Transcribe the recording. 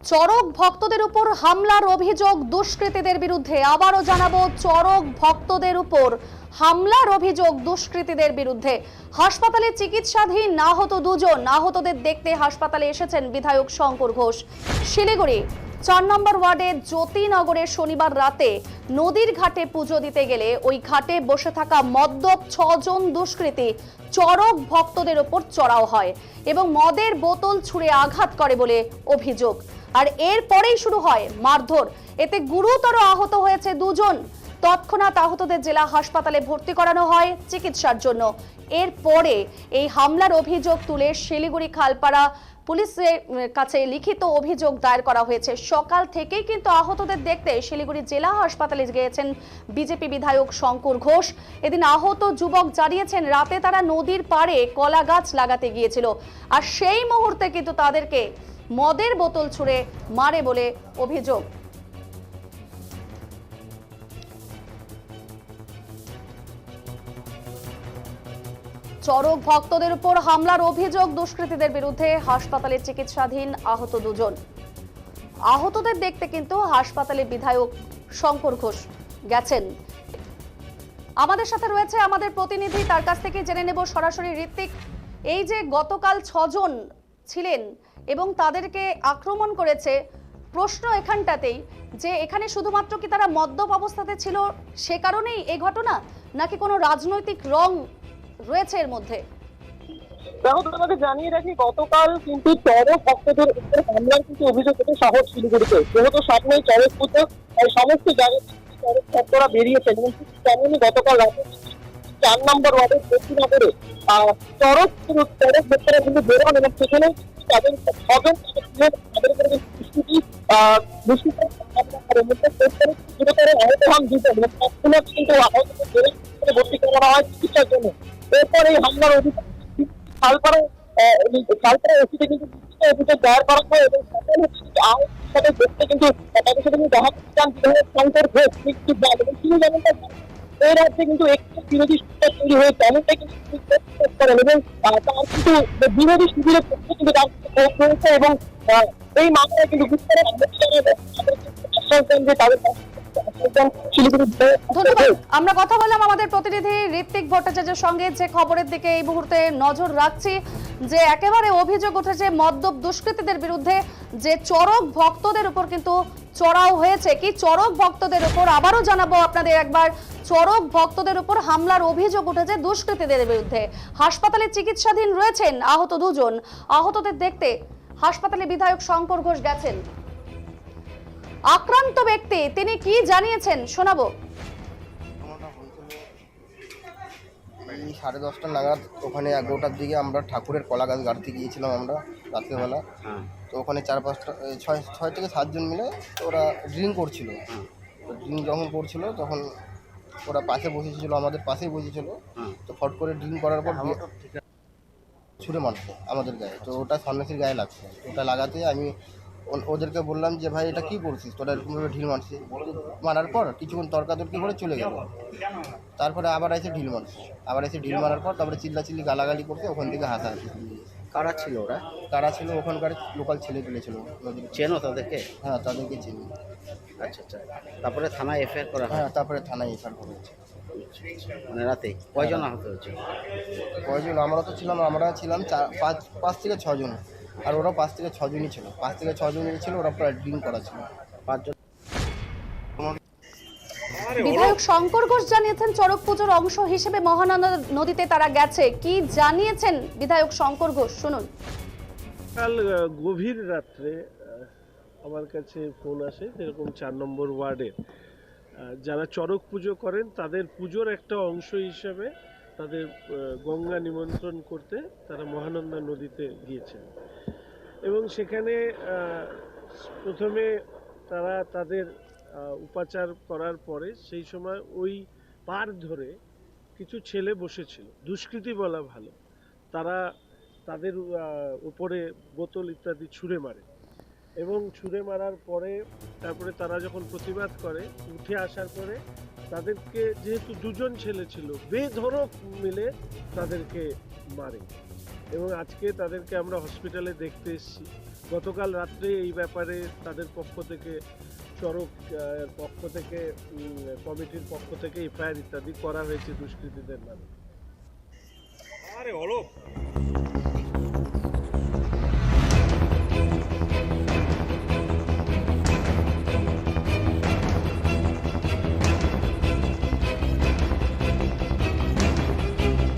চরক ভক্তদের উপর হামলার অভিযোগ দুষ্কৃতীদের বিরুদ্ধে। আবারও জানাব, চরক ভক্তদের উপর হামলার অভিযোগ দুষ্কৃতীদের বিরুদ্ধে। হাসপাতালে চিকিৎসাধীন আহত দুজন। আহতদের দেখতে হাসপাতালে এসেছেন বিধায়ক শঙ্কর ঘোষ। শিলিগুড়ি। চার নম্বর ওয়ার্ডে জ্যোতিনগরে শনিবার রাতে নদীর ঘাটে পুজো দিতে গেলে ওই ঘাটে বসে থাকা মদ্যপ ছজন দুষ্কৃতী চরক ভক্তদের ওপর চড়াও হয় এবং মদের বোতল ছুঁড়ে আঘাত করে বলে অভিযোগ। আর এরপরেই শুরু হয় মারধর। এতে গুরুতর আহত হয়েছে দুজন। তৎক্ষণাৎ আহতদের জেলা হাসপাতালে ভর্তি করানো হয় চিকিৎসার জন্য। এরপরে এই হামলার অভিযোগ তুলে শিলিগুড়ি খালপাড়া পুলিশের কাছে লিখিত অভিযোগ দায়ের করা হয়েছে। সকাল থেকেই কিন্তু আহতদের দেখতে শিলিগুড়ি জেলা হাসপাতালে গিয়েছেন বিজেপি বিধায়ক শঙ্কর ঘোষ। এদিন আহত যুবক জানিয়েছেন, রাতে তারা নদীর পাড়ে কলা গাছ লাগাতে গিয়েছিল। আর সেই মুহূর্তে কিন্তু তাদেরকে মদের বোতল ছুঁড়ে মারে বলে অভিযোগ। চরক ভক্তদের উপর হামলার অভিযোগ দুষ্কৃতীদের বিরুদ্ধে হাসপাতালে চিকিৎসাধীন আহত দুজন। আহতদের দেখতে কিন্তু হাসপাতালে বিধায়ক শঙ্কর ঘোষ গেছেন। আমাদের সাথে রয়েছে আমাদের প্রতিনিধি, তার কাছ থেকে জেনে নেব সরাসরি ঋত্বিক। এই যে গতকাল ছজন ছিলেন এবং তাদেরকে আক্রমণ করেছে, প্রশ্ন এখানটাতেই যে এখানে শুধুমাত্র কি তারা মদ্যপ অবস্থাতে ছিল সে কারণেই এই ঘটনা, নাকি কোনো রাজনৈতিক রং রয়েছে এর মধ্যে জানিয়ে রাখি গতকাল কিন্তু চরক কিন্তু অভিযোগ শহর শিলিগুড়িতে যেহেতু চরক সমস্ত জায়গায় এবং গতকাল চার নম্বর ওয়ার্ডের চরক কিন্তু এবং সেখানে তাদের কিন্তু ভর্তি করা হয় চিকিৎসার জন্য এরপর এই হামলার অভিযোগ হয় এবং যেমনটা এই তৈরি এমনটাই কিন্তু করেন তার কিন্তু বিরোধী শিবিরের পক্ষে কিন্তু এবং এই মামলায় কিন্তু দেন যে তাদের আমরা কথা বললাম আমাদের প্রতিনিধি ঋত্বিক ভট্টাচার্যের সঙ্গে যে খবরের দিকে এই মুহূর্তে নজর রাখছি, যে একেবারে অভিযোগ উঠেছে মদ্যপ দুষ্কৃতীদের বিরুদ্ধে, যে চরক ভক্তদের উপর কিন্তু চড়াও হয়েছে। কি চরক ভক্তদের উপর? আবারও জানাব আপনাদের একবার চরক ভক্তদের উপর হামলার অভিযোগ উঠেছে দুষ্কৃতীদের বিরুদ্ধে। হাসপাতালে চিকিৎসাধীন রয়েছেন আহত দুজন। আহতদের দেখতে হাসপাতালে বিধায়ক শঙ্কর ঘোষ গেছেন। আক্রান্ত ব্যক্তি তিনি কি জানিয়েছেন? শোনাবো। এই সাড়ে দশটা নাগাদ ওখানে এগারোটার দিকে আমরা ঠাকুরের কলা গাছ গাড়তে গিয়েছিলাম আমরা রাত্রেবেলা। তো ওখানে চার পাঁচটা ছয় ছয় থেকে সাতজন মিলে ওরা ড্রিঙ্ক করছিল। ড্রিঙ্ক যখন করছিল তখন ওরা পাশে বসেছিল আমাদের পাশেই বসেছিল। তো ফট করে ড্রিঙ্ক করার পর ছুঁড়ে মারছে আমাদের গায়ে। তো ওটা সন্ন্যাসীর গায়ে লাগছে। ওটা লাগাতে আমি ওদেরকে বললাম যে ভাই এটা কি করছিস? তোরা এরকমভাবে ঢিল মারছিস? মারার পর কিছুক্ষণ তর্কাতর্কি করে চলে গেল। তারপরে আবার এসে ঢিল মারছে। আবার এসে ঢিল মারার পর তারপরে চিল্লাচিল্লি গালাগালি করছে ওখান থেকে হাসাহাসি কারা ছিল ওরা? কারা ছিল? ওখানকার লোকাল ছেলে পেলে ছিল। চেনো তাদেরকে? হ্যাঁ তাদেরকে চিনি। আচ্ছা আচ্ছা। তারপরে থানায় এফআইআর করা হ্যাঁ? তারপরে থানায় এফআর করেছে মানে রাতে কয়জন আহত হয়েছে? কয়জন? আমরা তো ছিলাম আমরা ছিলাম চার পাঁচ পাঁচ থেকে ছজন আর ওরা পাঁচ থেকে ছজনই ছিল। পাঁচ থেকে ছজনই ছিল ওরা প্রায় ড্রিঙ্ক করা ছিল। পাঁচজন। বিধায়ক শঙ্কর ঘোষ জানিয়েছেন চড়ক পুজোর অংশ হিসেবে মহানন্দা নদীতে তারা গেছে। কি জানিয়েছেন বিধায়ক শঙ্কর ঘোষ? শুনুন। কাল গভীর রাত্রে আমার কাছে ফোন আসে যেরকম চার নম্বর ওয়ার্ডের যারা চড়ক পুজো করেন তাদের পুজোর একটা অংশ হিসেবে তাদের গঙ্গা নিমন্ত্রণ করতে তারা মহানন্দা নদীতে গিয়েছেন। এবং সেখানে প্রথমে তারা তাদের উপাচার করার পরে সেই সময় ওই পার ধরে কিছু ছেলে বসেছিল। দুষ্কৃতী বলা ভালো। তারা তাদের উপরে বোতল ইত্যাদি ছুঁড়ে মারে। এবং ছুঁড়ে মারার পরে তারপরে তারা যখন প্রতিবাদ করে, উঠে আসার পরে তাদেরকে যেহেতু দুজন ছেলে ছিল বেধরক মিলে তাদেরকে মারে। এবং আজকে তাদেরকে আমরা হসপিটালে দেখতে এসেছি। গতকাল রাত্রে এই ব্যাপারে তাদের পক্ষ থেকে চরক পক্ষ থেকে কমিটির পক্ষ থেকে এফআইআর ইত্যাদি করা হয়েছে দুষ্কৃতীদের নামে। আরে অলোক!